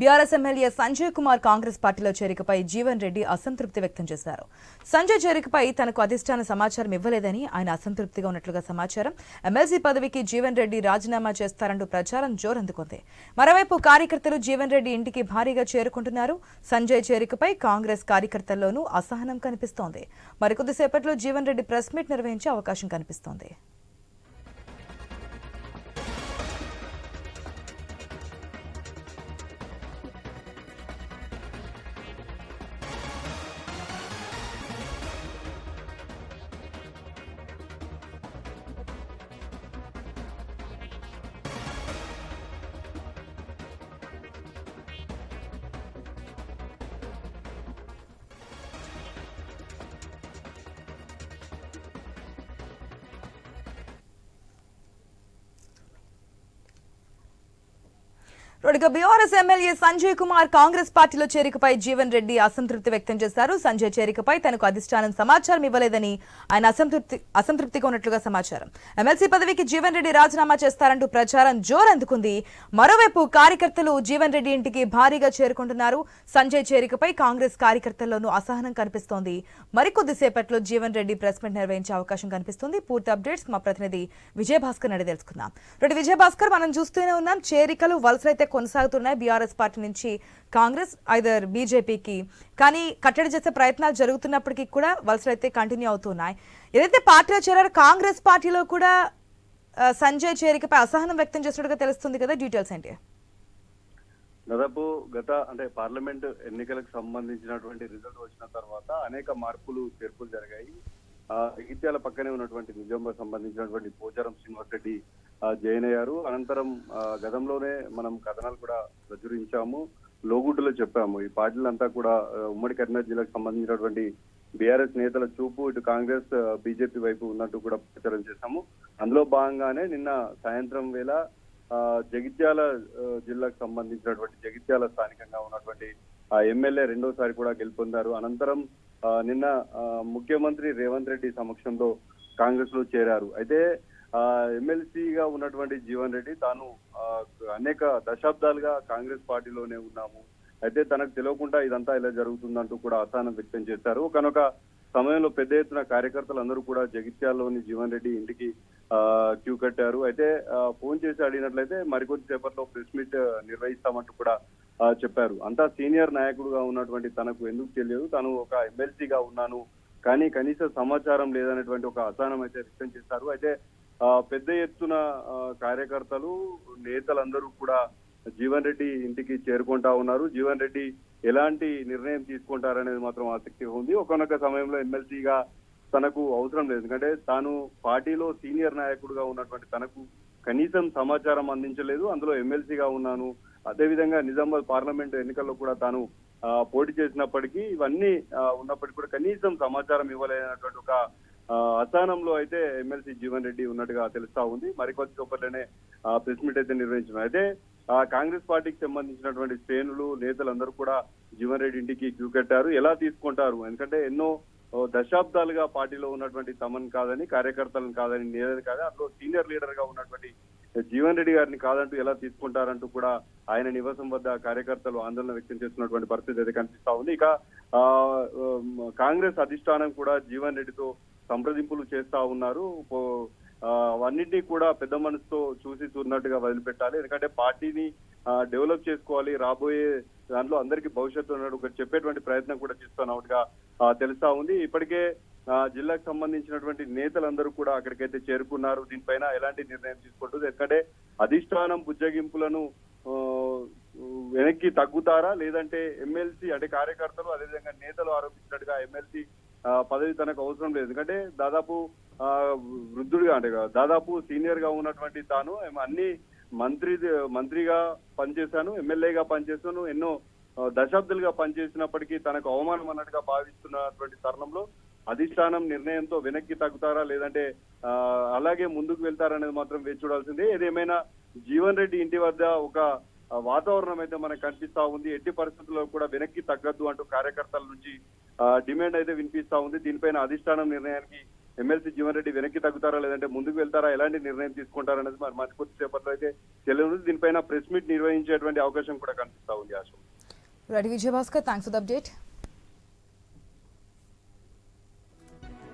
BRS MLA Sanjay Kumar Congress పార్టీలో చేరికపై జీవన్ రెడ్డి అసంతృప్తి వ్యక్తం చేశారు. సంజయ్ చేరికపై తనకు అధిష్టాన సమాచారం ఇవ్వలేదని ఆయన అసంతృప్తిగా ఉన్నట్లుగా సమాచారం. ఎమ్మెల్సీ పదవికి జీవన్ రెడ్డి రాజీనామా చేస్తారంటూ ప్రచారం జోరందుకుంది. మరోవైపు కార్యకర్తలు జీవన్ రెడ్డి ఇంటికి భారీగా చేరుకుంటున్నారు. సంజయ్ చేరికపై కాంగ్రెస్ కార్యకర్తల్లోనూ అసహనం కనిపిస్తోంది. మరికొద్దిసేపట్లో జీవన్ రెడ్డి ప్రెస్ మీట్ నిర్వహించే అవకాశం కనిపిస్తోంది. ఇక బీఆర్ఎస్ ఎమ్మెల్యే సంజయ్ కుమార్ కాంగ్రెస్ పార్టీలో చేరికపై జీవన్ రెడ్డి అసంతృప్తి వ్యక్తం చేశారు. సంజయ్ చేరికపై తనకు అధిష్టానం సమాచారం ఇవ్వలేదని ఆయన అసంతృప్తి అసంతృప్తిగా ఉన్నట్లుగా సమాచారం. ఎమ్మెల్సీ పదవికి జీవన్ రెడ్డి రాజీనామా చేస్తారంటూ ప్రచారం జోరందుకుంది. మరోవైపు కార్యకర్తలు జీవన్ రెడ్డి ఇంటికి భారీగా చేరుకుంటున్నారు. సంజయ్ చేరికపై కాంగ్రెస్ కార్యకర్తల్లోనూ అసహనం కనిపిస్తోంది. మరికొద్దిసేపట్లో జీవన్ రెడ్డి ప్రెస్ మీట్ నిర్వహించే అవకాశం కనిపిస్తుంది. పూర్తి అప్డేట్స్ మా ప్రతినిధి విజయభాస్కర్ నడి తెలుసుకుందాం రెడ్డి విజయభాస్కర్ మనం చూస్తూనే ఉన్నాం చేరికలు వలసలైతే కొనసాగుతున్నాయి. బీఆర్ఎస్ పార్టీ నుంచి కాంగ్రెస్ ఐదర్ బీజేపీకి. కానీ కట్టడి చేసే ప్రయత్నాలు జరుగుతున్నప్పటికీ కూడా వలసలు అయితే కంటిన్యూ అవుతున్నాయి. ఏదైతే పార్టీలో చేరారో కాంగ్రెస్ పార్టీలో కూడా సంజయ్ చేరికపై అసహనం వ్యక్తం చేసినట్టుగా తెలుస్తుంది కదా డీటెయిల్స్ ఏంటి? దాదాపు గత అంటే పార్లమెంట్ ఎన్నికలకు సంబంధించినటువంటి రిజల్ట్ వచ్చిన తర్వాత అనేక మార్పులు చేర్పులు జరిగాయి. ఆ, పక్కనే ఉన్నటువంటి నిజాంబాద్ సంబంధించినటువంటి పోచారం శ్రీనివాస్ రెడ్డి జాయిన్ అయ్యారు అనంతరం గతంలోనే మనం కథనాలు కూడా ప్రచురించాము. లోగుడ్డులో చెప్పాము. ఈ పార్టీలంతా కూడా ఉమ్మడి కరీంనగర్ జిల్లాకు సంబంధించినటువంటి బీఆర్ఎస్ నేతల చూపు ఇటు కాంగ్రెస్ బీజేపీ వైపు ఉన్నట్టు కూడా ప్రచారం చేశాము. అందులో భాగంగానే నిన్న సాయంత్రం వేళ ఆ, జగిత్యాల జిల్లాకు సంబంధించినటువంటి జగిత్యాల స్థానికంగా ఉన్నటువంటి ఆ ఎమ్మెల్యే రెండోసారి కూడా గెలుపొందారు. అనంతరం నిన్న ముఖ్యమంత్రి రేవంత్ రెడ్డి సమక్షంలో కాంగ్రెస్లో చేరారు. అయితే ఎమ్మెల్సీగా ఉన్నటువంటి జీవన్ రెడ్డి తాను అనేక దశాబ్దాలుగా కాంగ్రెస్ పార్టీలోనే ఉన్నాము. అయితే తనకు తెలియకుండా ఇదంతా ఇలా జరుగుతుందంటూ కూడా అసహనం వ్యక్తం చేశారు. కనుక సమయంలో పెద్ద ఎత్తున కార్యకర్తలు అందరూ కూడా జగిత్యాలలోని జీవన్ రెడ్డి ఇంటికి క్యూ కట్టారు. అయితే ఫోన్ చేసి అడిగినట్లయితే మరికొద్ది సేపట్లో ప్రెస్ మీట్ నిర్వహిస్తామంటూ కూడా చెప్పారు. అంతా సీనియర్ నాయకుడుగా ఉన్నటువంటి తనకు ఎందుకు తెలియదు. తను ఒక ఎమ్మెల్సీగా ఉన్నాను. కానీ కనీస సమాచారం లేదనేటువంటి ఒక అసహనం అయితే వ్యక్తం చేశారు. అయితే పెద్ద ఎత్తున కార్యకర్తలు నేతలందరూ కూడా జీవన్ రెడ్డి ఇంటికి చేరుకుంటా ఉన్నారు. జీవన్ రెడ్డి ఎలాంటి నిర్ణయం తీసుకుంటారనేది మాత్రం ఆసక్తి ఉంది. ఒకనొక సమయంలో ఎమ్మెల్సీగా తనకు అవసరం లేదు. ఎందుకంటే తాను పార్టీలో సీనియర్ నాయకుడుగా ఉన్నటువంటి తనకు కనీసం సమాచారం అందించలేదు. అందులో ఎమ్మెల్సీగా ఉన్నాను. అదేవిధంగా నిజామాబాద్ పార్లమెంట్ ఎన్నికల్లో కూడా తాను పోటీ చేసినప్పటికీ ఇవన్నీ ఉన్నప్పటికీ కూడా కనీసం సమాచారం ఇవ్వలేనటువంటి ఒక అస్థానంలో అయితే ఎమ్మెల్సీ జీవన్ రెడ్డి ఉన్నట్టుగా తెలుస్తా ఉంది. మరికొద్ది సేపట్లోనే ప్రెస్ మీట్ అయితే నిర్వహించిన అయితే ఆ, కాంగ్రెస్ పార్టీకి సంబంధించినటువంటి శ్రేణులు నేతలందరూ కూడా జీవన్ రెడ్డి ఇంటికి క్యూ కట్టారు. ఎలా తీసుకుంటారు? ఎందుకంటే ఎన్నో దశాబ్దాలుగా పార్టీలో ఉన్నటువంటి తమన్ కాదని కార్యకర్తలను కాదని నేతలు కాదు అందులో సీనియర్ లీడర్గా ఉన్నటువంటి జీవన్ రెడ్డి గారిని కాదంటూ ఎలా తీసుకుంటారంటూ కూడా ఆయన నివాసం వద్ద కార్యకర్తలు ఆందోళన వ్యక్తం చేస్తున్నటువంటి పరిస్థితి అయితే కనిపిస్తా ఉంది. ఇక కాంగ్రెస్ అధిష్టానం కూడా జీవన్ రెడ్డితో సంప్రదింపులు చేస్తా ఉన్నారు. అవన్నింటినీ అవన్నిటినీ కూడా పెద్ద మనసుతో చూసి చూన్నట్టుగా వదిలిపెట్టాలి. ఎందుకంటే పార్టీని డెవలప్ చేసుకోవాలి. రాబోయే దాంట్లో అందరికీ భవిష్యత్తు ఉన్నట్టు ఒకటి చెప్పేటువంటి ప్రయత్నం కూడా చేస్తున్నట్టుగా తెలుస్తా ఉంది. ఇప్పటికే జిల్లాకు సంబంధించినటువంటి నేతలందరూ కూడా అక్కడికైతే చేరుకున్నారు. దీనిపైన ఎలాంటి నిర్ణయం తీసుకుంటుంది ఎందుకంటే అధిష్టానం బుజ్జగింపులను వెనక్కి తగ్గుతారా? లేదంటే ఎమ్మెల్సీ అంటే కార్యకర్తలు అదేవిధంగా నేతలు ఆరోపించినట్టుగా ఎమ్మెల్సీ పదవి తనకు అవసరం లేదు. ఎందుకంటే దాదాపు ఆ, వృద్ధుడిగా అంటే దాదాపు సీనియర్గా ఉన్నటువంటి తాను అన్ని మంత్రి మంత్రిగా పనిచేశాను ఎమ్మెల్యేగా పనిచేశాను ఎన్నో దశాబ్దులుగా దశాబ్దాలుగా పనిచేసినప్పటికీ తనకు అవమానం అన్నట్టుగా భావిస్తున్నటువంటి తరుణంలో అధిష్టానం నిర్ణయంతో వెనక్కి తగ్గుతారా లేదంటే అలాగే ముందుకు వెళ్తారనేది మాత్రం వేచి చూడాల్సిందే. ఏదేమైనా జీవన్ రెడ్డి ఇంటి వద్ద ఒక వాతావరణం అయితే మనకు కనిపిస్తా ఉంది. ఎట్టి పరిస్థితుల్లో కూడా వెనక్కి తగ్గద్దు అంటూ కార్యకర్తల నుంచి డిమాండ్ అయితే వినిపిస్తా ఉంది. దీనిపైన అధిష్టానం నిర్ణయానికి ఎమ్మెల్సీ జీవన్ రెడ్డి వెనక్కి తగ్గుతారా లేదంటే ముందుకు వెళ్తారా ఎలాంటి నిర్ణయం తీసుకుంటారా అనేది మరి మరి కొద్దిసేపట్లో అయితే తెలియదు. దీనిపైన ప్రెస్ మీట్ నిర్వహించేటువంటి అవకాశం కూడా కనిపిస్తా ఉంది Asha Reddy Vijayabhaskar thanks for update